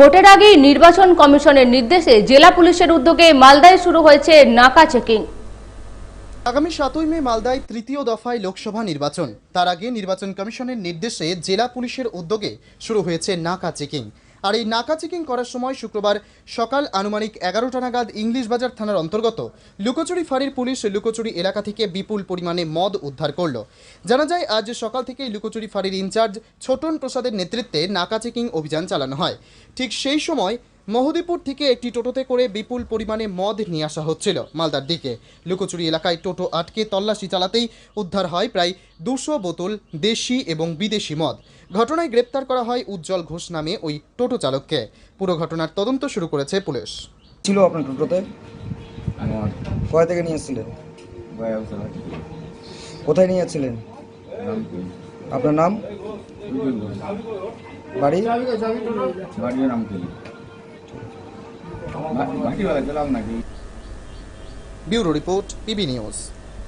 ভোটের আগেই নির্বাচন কমিশনের নির্দেশে জেলা পুলিশের উদ্যোগে মালদায় শুরু হয়েছে নাকা চেকিং। আগামী সাতই মে মালদায় তৃতীয় দফায় লোকসভা নির্বাচন। তার আগে নির্বাচন কমিশনের নির্দেশে জেলা পুলিশের উদ্যোগে শুরু হয়েছে নাকা চেকিং। আর এই নাকা চেকিং করার সময় শুক্রবার সকাল আনুমানিক এগারোটা নাগাদ ইংলিশ বাজার থানার অন্তর্গত লুকোচুরি ফাঁড়ির পুলিশ লুকোচুরি এলাকা থেকে বিপুল পরিমাণে মদ উদ্ধার করল। জানা যায়, আজ সকাল থেকেই লুকোচুরি ফাঁড়ির ইনচার্জ ছোটন প্রসাদের নেতৃত্বে নাকা চেকিং অভিযান চালানো হয়। ঠিক সেই সময় মহদীপুর থেকে একটি টোটোতে করে বিপুল পরিমাণে মদ নিয়ে আসা হচ্ছিল মালদার দিকে। লুকোচুরি এলাকায় টোটো আটকে তল্লাশি চালাতেই উদ্ধার হয় প্রায় দুশো বোতল দেশি এবং বিদেশি মদ। ঘটনায় গ্রেপ্তার করা হয় উজ্জ্বল ঘোষ নামে ওই টোটো চালককে। পুরো ঘটনার তদন্ত শুরু করেছে পুলিশ। ছিল আপনার টোটোতে? কোথা থেকে নিয়ে এসেছিলেন কোথায় নিয়ে যাচ্ছিলেন আপনার নাম? বাড়ি? Bureau report PB news